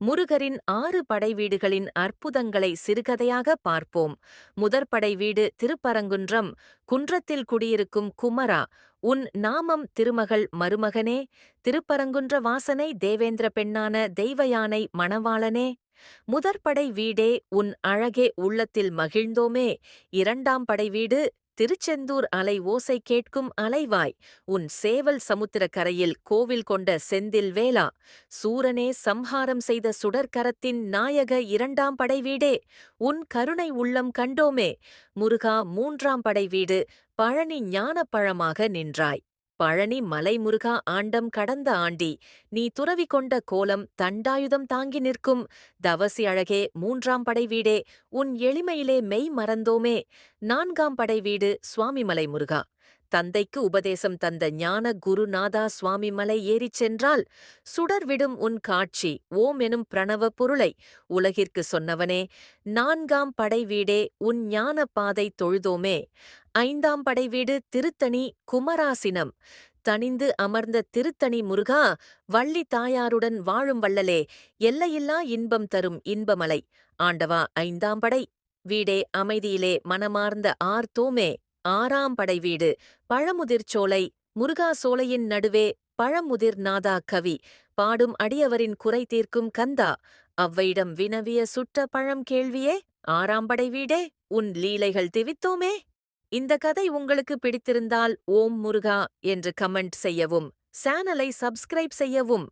முருகரின் ஆறு படை வீடுகளின் அற்புதங்களை சிறுகதையாக பார்ப்போம். முதற்படை வீடு திருப்பரங்குன்றம் குன்றத்தில் குடியிருக்கும் குமரா உன் நாமம் திருமகள் மருமகனே திருப்பரங்குன்ற வாசனை தேவேந்திர பெண்ணான தெய்வயானை மணவாளனே முதற்படை வீடே உன் அழகே உள்ளத்தில் மகிழ்ந்தோமே இரண்டாம் படை வீடு திருச்செந்தூர் அலை ஓசை கேட்கும் அலைவாய் உன் சேவல் சமுத்திர கரையில் கோவில் கொண்ட செந்தில் வேளா. சூரனே சம்ஹாரம் செய்த சுடர்கரத்தின் நாயக இரண்டாம் படைவீடே உன் கருணை உள்ளம் கண்டோமே. முருகா மூன்றாம் படைவீடு பழனி ஞானப்பழமாக நின்றாய். பழனி மலைமுருகா ஆண்டம் கடந்த ஆண்டி. நீ துறவி கொண்ட கோலம் தண்டாயுதம் தாங்கி நிற்கும். தவசி அழகே மூன்றாம் படை வீடே. உன் எளிமையிலே மெய் மறந்தோமே. நான்காம் படை வீடு சுவாமிமலை முருகா தந்தைக்கு உபதேசம் தந்த ஞான குருநாதா சுவாமி மலை ஏறிச் சென்றால் சுடர்விடும் உன் காட்சி ஓம் எனும் பிரணவ பொருளை உலகிற்கு சொன்னவனே நான்காம் படை வீடே உன் ஞான பாதை தொழுதோமே ஐந்தாம் படை வீடு திருத்தணி குமராசினம் தனிந்து அமர்ந்த திருத்தணி முருகா வள்ளி தாயாருடன் வாழும் வள்ளலே எல்லையில்லா இன்பம் தரும் இன்பமலை ஆண்டவா ஐந்தாம் படை வீடே அமைதியிலே மனமார்ந்த ஆர்த்தோமே ஆறாம் படை வீடு பழமுதிர்ச்சோலை முருகா சோலையின் நடுவே பழமுதிர் நாதா கவி. பாடும் அடியவரின் குறை தீர்க்கும் கந்தா. அவ்வையிடம் வினவிய சுட்ட பழம் கேள்வியே ஆறாம் படை வீடே உன் லீலைகள் திவித்தோமே. இந்த கதை உங்களுக்கு பிடித்திருந்தால் ஓம் முருகா என்று கமெண்ட் செய்யவும் சேனலை சப்ஸ்கிரைப் செய்யவும்